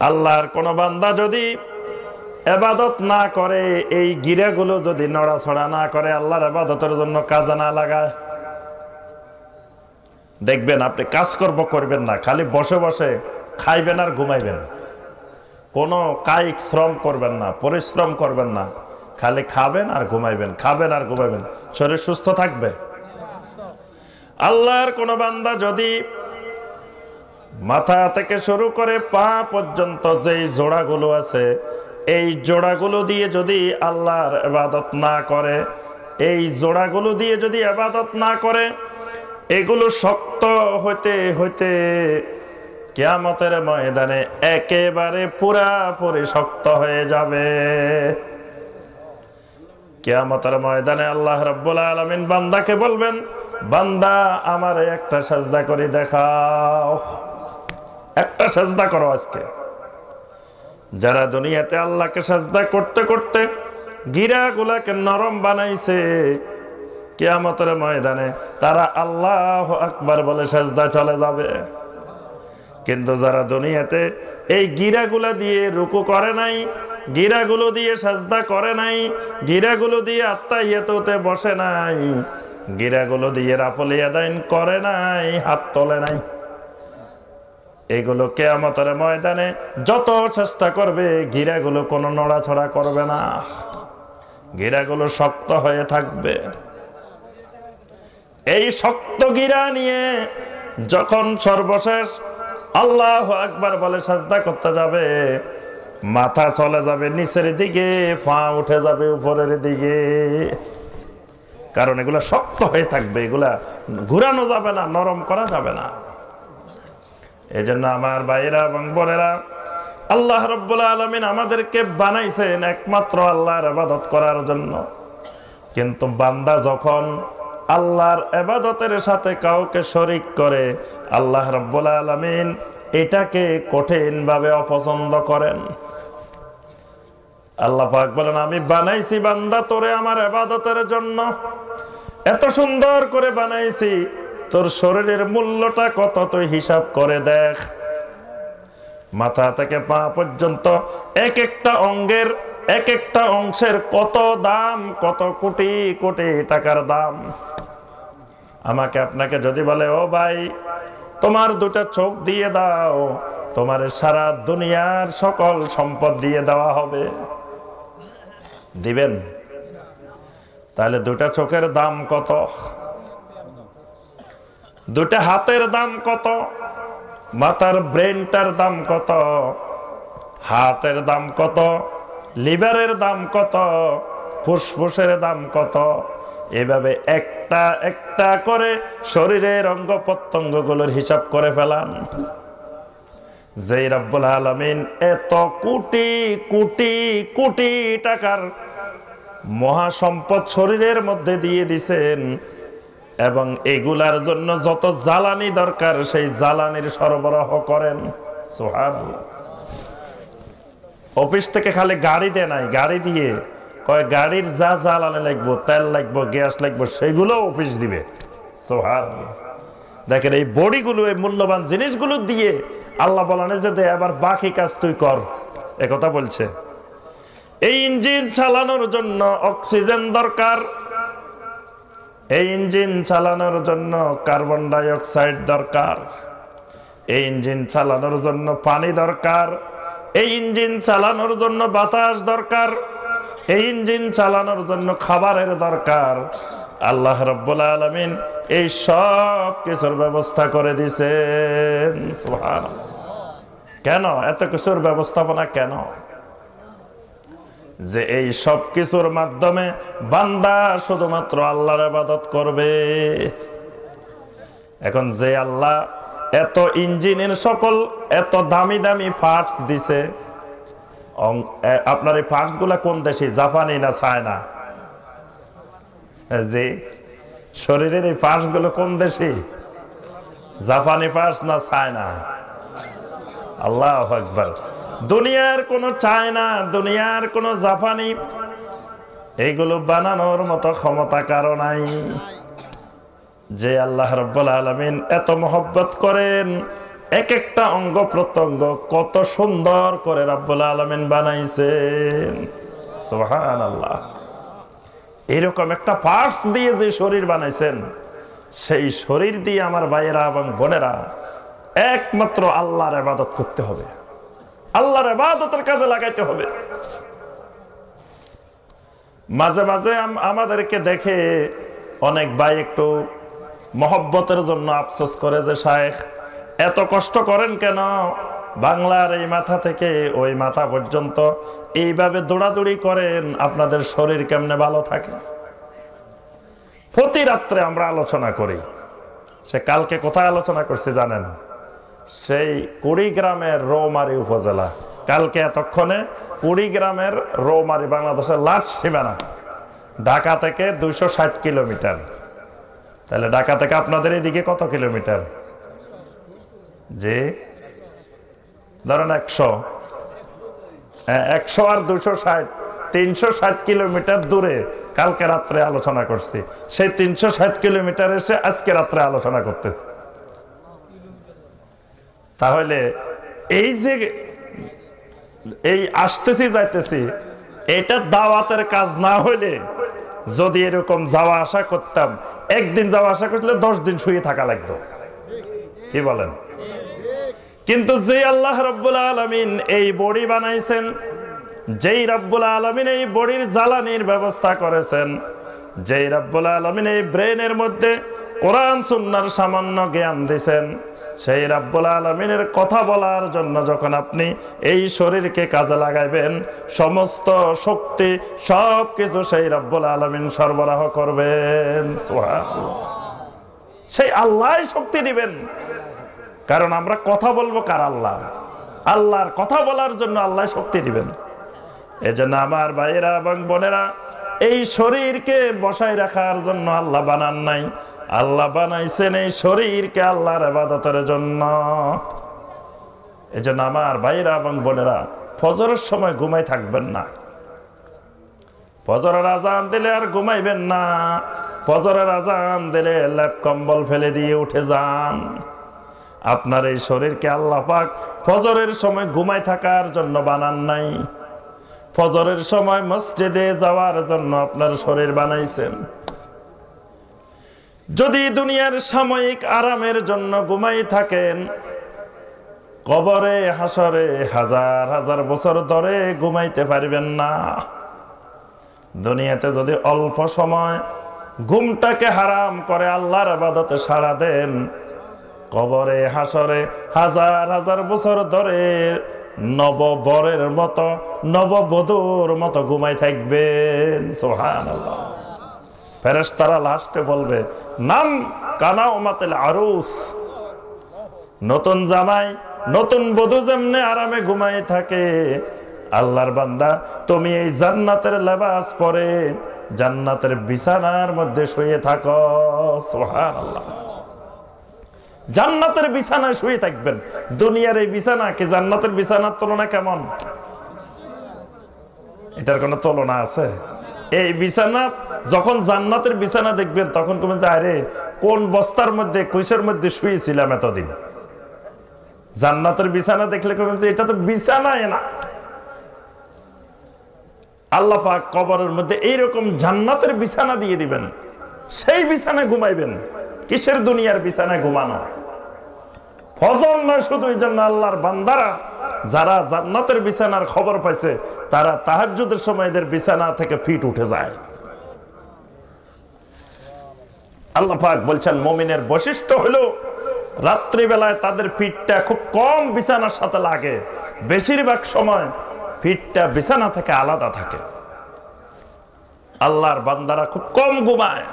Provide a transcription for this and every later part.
আল্লাহর কোন বান্দা যদি এবাদত না করে, এই গিরাগুলো যদি নড়াছড়া না করে, আল্লাহর এবাদতের জন্য কাজে না লাগায়। দেখবেন আপনি কাজকর্ম করবেন না, খালি বসে বসে খাইবেন আর ঘুমাইবেন। কোনো কায়িক শ্রম করবেন না, পরিশ্রম করবেন না, খালি খাবেন আর ঘুমাইবেন, খাবেন আর ঘুমাইবেন। শরীর সুস্থ থাকবে? আল্লাহর কোন বান্দা যদি মাথা থেকে শুরু করে পা পর্যন্ত যেই জোড়াগুলো আছে, এই জোড়াগুলো দিয়ে যদি আল্লাহর এবাদত না করে, এই জোড়াগুলো দিয়ে যদি এবাদত না করে, এগুলো শক্ত হইতে হইতে কেয়ামতের ময়দানে একেবারে পুরাপুরি শক্ত হয়ে যাবে। কেয়ামতের ময়দানে আল্লাহ রব্বুল আলমিন বান্দাকে বলবেন, বান্দা, আমার একটা সাজদা করে দেখাও। একটা সাজদা করো আজকে। যারা দুনিয়াতে আল্লাহকে সাজদা করতে করতে গিরাগুলাকে নরম বানাইছে, কেয়ামতের ময়দানে তারা আল্লাহ আকবার বলে সাজদা চলে যাবে। কিন্তু যারা দুনিয়াতে এই গিরাগুলা দিয়ে রুকু করে নাই, গিরাগুলো দিয়ে সাজদা করে নাই, গিরাগুলো দিয়ে আত্মা আত্মাইয়াতে বসে নাই, গিরাগুলো দিয়ে রাফলিয়াদাইন করে নাই, হাত তোলে নাই। এগুলো কেয়ামতের ময়দানে যত চেষ্টা করবে, গিরাগুলো কোনো নড়াছড়া করবে না। গিরাগুলো শক্ত হয়ে থাকবে। এই শক্ত গিরা নিয়ে যখন সর্বশেষ আল্লাহ একবার বলে সাজদা করতে যাবে, মাথা চলে যাবে নিচের দিকে পা উঠে যাবে উপরের দিকে। কারণ এগুলা শক্ত হয়ে থাকবে, এগুলা ঘুরানো যাবে না, নরম করা যাবে না। এই জন্য আমার ভাইয়েরা, এবং বোনেরা, আল্লাহ রব্বুল আলমিন আমাদেরকে বানাইছেন একমাত্র আল্লাহর আবাদত করার জন্য। কিন্তু বান্দা যখন আল্লাহর এবাদতের সাথে কাউকে শরিক করে, আল্লাহ রব্বুল আলমিন এটাকে কঠিনভাবে অপছন্দ করেন। আল্লাহ পাক বলেন, আমি বানাইছি বান্দা, তোরে আমার এবাদতের জন্য। এত সুন্দর করে বানাইছি তোর শরীরের মূল্যটা কত তুই হিসাব করে দেখ। মাথা থেকে পা পর্যন্ত এক একটা অঙ্গের, এক একটা অংশের কত দাম, কত কোটি কোটি টাকার দাম। আমাকে আপনাকে যদি বলে, ও ভাই, তোমার দুটা চোখ দিয়ে দাও, তোমার সারা দুনিয়ার সকল সম্পদ দিয়ে দেওয়া হবে। দিবেন? তাহলে দুটা চোখের দাম কত? দুটা হাতের দাম কত? মাথার ব্রেনটার দাম কত? হাতের দাম কত? লিভারের দাম কত? ফুসফুসের দাম কত? এভাবে একটা একটা করে শরীরের অঙ্গ প্রত্যঙ্গগুলোর হিসাব করে ফেলান। যেই রব্বুল আলমিন এত কোটি কোটি কোটি টাকার মহাসম্পদ শরীরের মধ্যে দিয়ে দিছেন এবং এগুলার জন্য যত জ্বালানি দরকার, সেই জ্বালানির সরবরাহ করেন। সোহান অফিস থেকে খালি গাড়ি দেয় নাই, গাড়ি দিয়ে কয়, গাড়ির যা জ্বালানি লাগবো, তেল লাগবো, গ্যাস লাগবো সেগুলো অফিস দিবে। সোহান দেখেন, এই বডিগুলো, এই মূল্যবান জিনিসগুলো দিয়ে আল্লাহ বলানে যে দে, এবার বাকি কাজ তুই কর। একথা বলছে। এই ইঞ্জিন চালানোর জন্য অক্সিজেন দরকার এই ইঞ্জিন চালানোর জন্য কার্বন ডাই অক্সাইড দরকার। এই ইঞ্জিন চালানোর জন্য পানি দরকার। এই ইঞ্জিন চালানোর জন্য বাতাস দরকার। এই ইঞ্জিন চালানোর জন্য খাবারের দরকার। আল্লাহ রব্বুল আলমিন এই সব কিছুর ব্যবস্থা করে দিছেন। কেন? এত কিছুর ব্যবস্থাপনা কেন? যে এই সব কিছুর মাধ্যমে বান্দা শুধুমাত্র আল্লাহর আবাদত করবে। এখন যে আল্লাহ এত ইঞ্জিনের সকল, এত দামি দামি পার্টস দিছে আপনার এই পার্টসগুলা কোন দেশে, জাপানি না চায়না? যে শরীরের এই পার্টসগুলো কোন দেশে? জাপানি পার্টস না চায়না? আল্লাহ আকবার। দুনিয়ার কোনো চায়না, দুনিয়ার কোনো জাপানি এইগুলো বানানোর মতো ক্ষমতা কারও নাই। যে আল্লাহ রব্বুল আলমিন এত মহব্বত করেন এক একটা অঙ্গ প্রত্যঙ্গ কত সুন্দর করে রাব্বুল আলমিন বানাইছেন। সোহান আল্লাহ এরকম একটা পার্টস দিয়ে যে শরীর বানাইছেন, সেই শরীর দিয়ে আমার ভাইয়েরা এবং বোনেরা একমাত্র আল্লাহর আবাদত করতে হবে। আল্লাহর আবাদতের কাজে লাগাইতে হবে। মাঝে মাঝে আমাদেরকে দেখে অনেক ভাই একটু মহব্বতের জন্য আফসোস করে যে, শায়েখ, এত কষ্ট করেন কেন? বাংলার এই মাথা থেকে, ওই মাথা পর্যন্ত এইভাবে দৌড়াদৌড়ি করেন, আপনাদের শরীর কেমনে ভালো থাকে? প্রতি রাত্রে আমরা আলোচনা করি। সে কালকে কোথায় আলোচনা করছি জানেন? সেই কুড়িগ্রামের রৌমারি উপজেলা। কালকে এতক্ষণে কুড়িগ্রামের রৌমারি বাংলাদেশের লাস্ট সীমানা ঢাকা থেকে ষাট কিলোমিটার। তাহলে ঢাকা থেকে আপনাদের এদিকে কত কিলোমিটার? যে ধরেন একশো। হ্যাঁ, একশো আর দুশো ষাট তিনশো ষাট কিলোমিটার দূরে কালকে রাত্রে আলোচনা করছি। সেই তিনশো ষাট কিলোমিটার এসে আজকে রাত্রে আলোচনা করতেছি। তাহলে এই যে এই আসতেছি যাইতেছি, এটা দাওয়াতের কাজ না হইলে যদি এরকম যাওয়া আসা করতাম, একদিন যাওয়া আসা করলে দশ দিন শুয়ে থাকা লাগতো। কি বলেন? কিন্তু যে আল্লাহ রব্বুল আলমিন এই বড়ি বানাইছেন, যেই রব্বুল আলমিন এই বড়ির জ্বালানির ব্যবস্থা করেছেন, যেই রব্বুল আলমিন এই ব্রেনের মধ্যে কোরআন, সুন্নার সামান্য জ্ঞান দিছেন সেই রাব্বুল আলমিনের কথা বলার জন্য যখন আপনি এই শরীরকে কাজে লাগাইবেন, সমস্ত শক্তি সব কিছু সেই রাব্বুল আলমিন সরবরাহ করবেন। সেই আল্লাহ শক্তি দিবেন। কারণ আমরা কথা বলব কার আল্লাহ? আল্লাহর কথা বলার জন্য আল্লাহ শক্তি দিবেন। এজন্য আমার ভাইয়েরা এবং বোনেরা এই শরীরকে বসায় রাখার জন্য আল্লাহ বানান নাই। আল্লাহ বানাইছেন এই শরীরকে আল্লাহর আবাদতের জন্য। এজন্য আমার ভাইয়েরা এবং বোনেরা, ফজরের সময় ঘুমাই থাকবেন না। ফজরের আজান দিলে আর ঘুমাইবেন না। ফজরের আজান দিলে ল্যাপ কম্বল ফেলে দিয়ে উঠে যান। আপনার এই শরীরকে আল্লাহ পাক ফজরের সময় ঘুমাই থাকার জন্য বানান নাই। ফজরের সময় মসজিদে যাওয়ার জন্য আপনার শরীর বানাইছেন। যদি দুনিয়ার সাময়িক আরামের জন্য ঘুমাই থাকেন, কবরে হাসরে হাজার হাজার বছর ধরে ঘুমাইতে পারবেন না। দুনিয়াতে যদি অল্প সময় ঘুমটাকে হারাম করে আল্লাহর আবাদতে সাড়া দেন, কবরে হাসরে হাজার হাজার বছর ধরে নববরের মতো, নববধূর মতো ঘুমাই থাকবেন। সোহান ফেরেস তারা লাস্টে বলবে, নাম কানা ওমাতেল আরুস। নতুন জামাই, নতুন বধূ যেমনে আরামে ঘুমাই থাকে। আল্লাহর বান্দা, তুমি এই জান্নাতের লেবাস পরে জান্নাতের বিছানার মধ্যে শুয়ে থাকো। সোহান আল্লাহ জান্নাতের বিছানায় শুয়ে থাকবেন। দুনিয়ার এই বিছানা কি জান্নাতের বিছানার তুলনা কেমন? এটার কোনো তুলনা আছে? এই বিছানা, যখন জান্নাতের বিছানা দেখবেন, তখন তুমি আরে, কোন বস্তার মধ্যে কৈশের মধ্যে শুয়েছিলাম এতদিন? জান্নাতের বিছানা দেখলে কবেন যে, এটা তো বিছানায় না। আল্লাহ পাক কবরের মধ্যে এইরকম জান্নাতের বিছানা দিয়ে দিবেন। সেই বিছানা ঘুমাইবেন। কিসের দুনিয়ার বিছানায় ঘুমানো? ফজর নয় শুধু এই জন্য আল্লাহর বান্দারা যারা জান্নাতের বিছানার খবর পাইছে, তারা তাহাজ্জুদের সময় এদের বিছানা থেকে ফিট উঠে যায়। আল্লাহ পাক বলছেন, মমিনের বৈশিষ্ট্য হলো রাত্রিবেলায় তাদের ফিটটা খুব কম বিছানার সাথে লাগে। বেশিরভাগ সময় ফিটটা বিছানা থেকে আলাদা থাকে। আল্লাহর বান্দারা খুব কম ঘুমায়।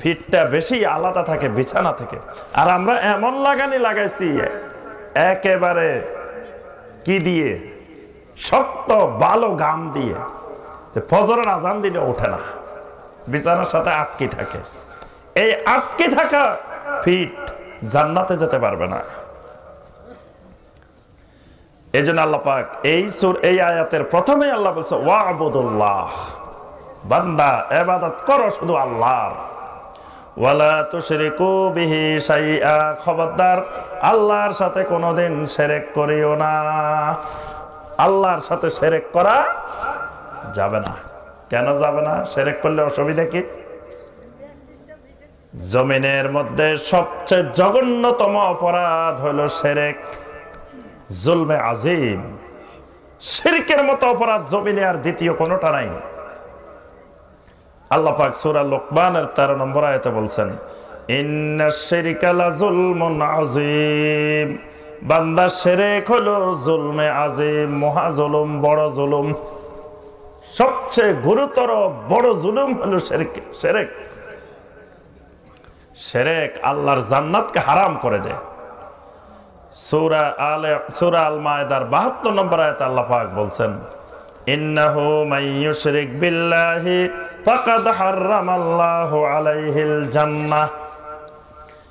ফিটটা বেশি আলাদা থাকে, বিছানা থেকে। আর আমরা এমন লাগানি লাগাইছি, একেবারে কি দিয়ে? শক্ত ভালো গাম দিয়ে। ফজরের আজান দিলে ওঠে না। বিছানার সাথে আটকে থাকে। এই আটকে থাকা ফিট জান্নাতে যেতে পারবে না। এই জন্য আল্লাহ পাক এই সুর, এই আয়াতের প্রথমে আল্লাহ বলছে, ওয়া ওয়াবুদুল্লাহ বান্দা, এবাদত করো শুধু আল্লাহ ওয়ালা শাইআ। খবরদার, আল্লাহর সাথে কোনোদিন শিরক করিও না। আল্লাহর সাথে শিরক করা যাবে না। কেন যাবে না? শিরক করলে অসুবিধা কি? জমিনের মধ্যে সবচেয়ে জঘন্যতম অপরাধ হলো সেরেক, জুলমে আজিম। শিরকের মতো অপরাধ জমিনে আর দ্বিতীয় কোনোটা নাই। আল্লাহ পাক সূরা লোকমানের 13 নম্বর আয়াতে বলছেন আযীম। বান্দা আজিম মহা জুলুম, বড় জুলুম। সবচেয়ে গুরুতর, বড় জুলুম আল্লাহর জান্নাতকে হারাম করে সূরা আলে 72 নম্বর আয়াতে আল্লাহ পাক বলছেন, ইন্নাহু মাইয়ুশরিক ফাকাদ হারামাল্লাহু আলাইহিল জান্নাহ।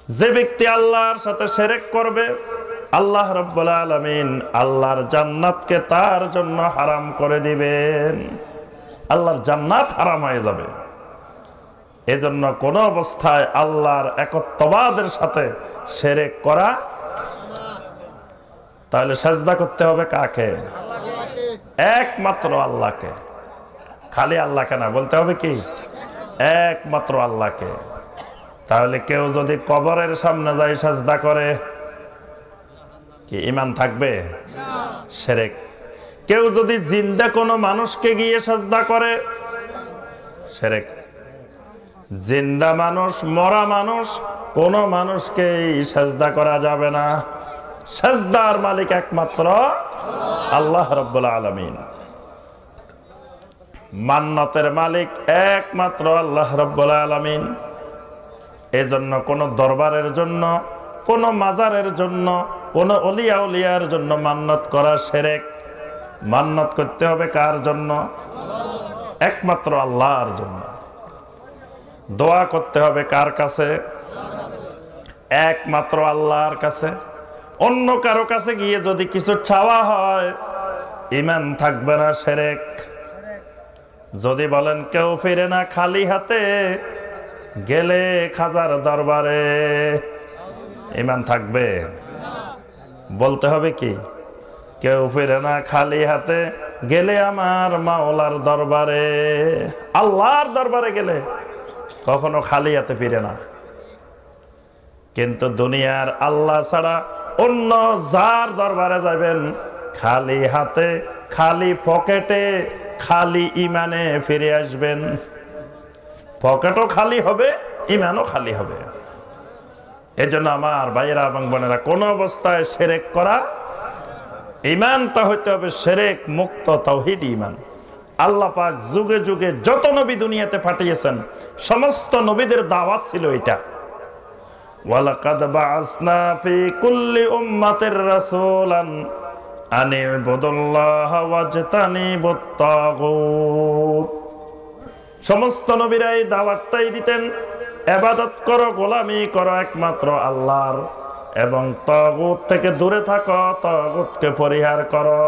যে ব্যক্তি আল্লাহর সাথে শিরক করবে আল্লাহ রাব্বুল আলামিন আল্লাহর জান্নাতকে তার জন্য হারাম করে দিবেন। আল্লাহর জান্নাত হারাম হয়ে যাবে। এজন্য কোন অবস্থায় আল্লাহর একত্ববাদের সাথে শিরক করা তাহলে সাজদা করতে হবে কাকে? একমাত্র আল্লাহকে। খালি আল্লাহকে না, বলতে হবে কি? একমাত্র আল্লাহকে। তাহলে কেউ যদি কবরের সামনে যায় সাজদা করে, কি ইমান থাকবে? সেরেক। কেউ যদি জিন্দা কোনো মানুষকে গিয়ে সাজদা করে, সেরেক। জিন্দা মানুষ, মরা মানুষ, কোন মানুষকে সাজদা করা যাবে না। সাজদার মালিক একমাত্র আল্লাহ রব্বুল আলমিন। মান্নতের মালিক একমাত্র আল্লাহ রব্বুল আলমিন। এজন্য কোন দরবারের জন্য, কোন মাজারের জন্য, কোন অলিয়া উলিয়ার জন্য মান্নত করা সেরেক। মান্নত করতে হবে কার জন্য? একমাত্র আল্লাহর জন্য। দোয়া করতে হবে কার কাছে? একমাত্র আল্লাহর কাছে। অন্য কারও কাছে গিয়ে যদি কিছু চাওয়া হয় ইমান থাকবে না সেরেক। যদি বলেন কেউ ফিরে না খালি হাতে, গেলে খাজার দরবারে। ইমান থাকবে? বলতে হবে কি? কেউ ফিরে না খালি হাতে, গেলে আমার মাওলার দরবারে। আল্লাহর দরবারে গেলে কখনো খালি হাতে ফিরে না। কিন্তু দুনিয়ার আল্লাহ ছাড়া অন্য যার দরবারে যাবেন, খালি হাতে, খালি পকেটে খালি ইমানে ফিরে আসবেন। পকেটও খালি হবে, ইমানও খালি হবে। এজন্য আমার ভাইয়েরা এবং বোনেরা, কোন অবস্থায় সেরেক করা, ইমানটা হইতে হবে সেরেক মুক্ত তৌহিদ ইমান। আল্লাহ পাক যুগে যুগে যত নবী দুনিয়াতে পাঠিয়েছেন, সমস্ত নবীদের দাওয়াত ছিল এটা। ওয়ালাকাদ বাআসনা ফি কুল্লি উম্মাতির রাসূলান। আন সমস্ত নবীরা এই দাওয়াতটাই দিতেন, এবাদত করো, গোলামি করো একমাত্র আল্লাহর, এবং তগুত থেকে দূরে থাকো, তগুতকে পরিহার করো।